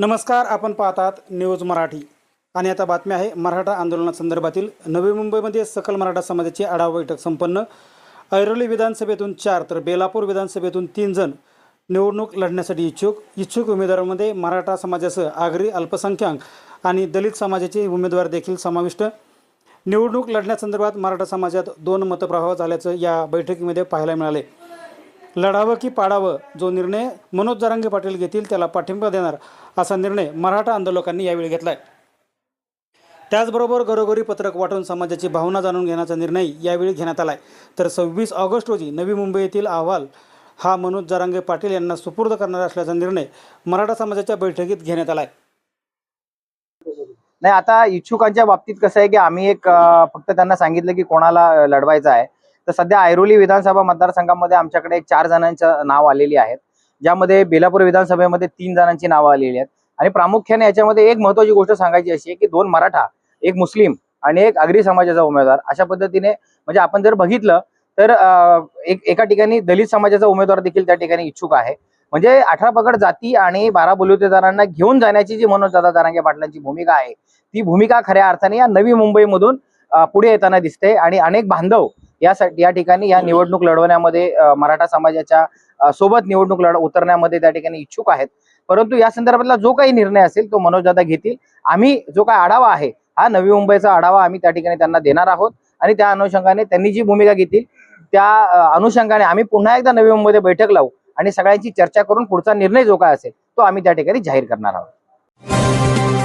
नमस्कार आपण पाहतात न्यूज मराठी. आणि आता बातमी आहे मराठा आंदोलनासंदर्भातील नवी मुंबईमध्ये सकल मराठा समाजाची आढावा बैठक संपन्न. ऐरोली विधानसभेतून चार तर बेलापूर विधानसभेतून तीन जण निवडणूक लढण्यासाठी इच्छुक. इच्छुक उमेदवारांमध्ये मराठा समाजासह आगरी अल्पसंख्याक आणि दलित समाजाचे उमेदवार देखील समाविष्ट. निवडणूक लढण्यासंदर्भात मराठा समाजात दोन मतप्रवाह झाल्याचं या बैठकीमध्ये पाहायला मिळाले. लढावं की पाडावं जो निर्णय मनोज जरांगे पाटील घेतील त्याला पाठिंबा देणार असा निर्णय मराठा आंदोलकांनी यावेळी घेतलाय. त्याचबरोबर घरोघरी पत्रक वाटून समाजाची भावना जाणून घेण्याचा निर्णय यावेळी घेण्यात आलाय. तर सव्वीस ऑगस्ट रोजी नवी मुंबई येथील अहवाल हा मनोज जरांगे पाटील यांना सुपूर्द करणार असल्याचा निर्णय मराठा समाजाच्या बैठकीत घेण्यात आलाय. नाही आता इच्छुकांच्या बाबतीत कसं आहे की आम्ही एक फक्त त्यांना सांगितलं की कोणाला लढवायचं आहे. तर सध्या ऐरोली विधानसभा मतदारसंघामध्ये आमच्याकडे चार जणांचं नाव आलेली आहेत. ज्यामध्ये बेलापूर विधानसभेमध्ये तीन जणांची नावं आलेली आहेत. आणि प्रामुख्याने याच्यामध्ये एक महत्वाची गोष्ट सांगायची अशी आहे की दोन मराठा एक मुस्लिम आणि एक आगरी समाजाचा उमेदवार अशा पद्धतीने म्हणजे आपण जर बघितलं तर एक एका ठिकाणी दलित समाजाचा उमेदवार देखील त्या ठिकाणी इच्छुक आहे. म्हणजे अठरा पगड जाती आणि बारा बलुतेदारांना घेऊन जाण्याची जी मनोज दादा पाटलांची भूमिका आहे ती भूमिका खऱ्या अर्थाने या नवी मुंबईमधून पुढे येताना दिसते आणि अनेक बांधव यासाठी या ठिकाणी या निवडणूक लढवण्यामध्ये मराठा समाजाच्या सोबत निवडणूक लढ उतरण्यामध्ये त्या ठिकाणी इच्छुक आहेत. परंतु या संदर्भातला जो काही निर्णय असेल तो मनोज दादा घेतील. आम्ही जो काय आढावा आहे हा नवी मुंबईचा आढावा आम्ही त्या ठिकाणी त्यांना देणार आहोत. आणि त्या अनुषंगाने त्यांनी जी भूमिका घेतील त्या अनुषंगाने आम्ही पुन्हा एकदा नवी मुंबईमध्ये बैठक लावू आणि सगळ्यांची चर्चा करून पुढचा निर्णय जो काय असेल तो आम्ही त्या ठिकाणी जाहीर करणार आहोत.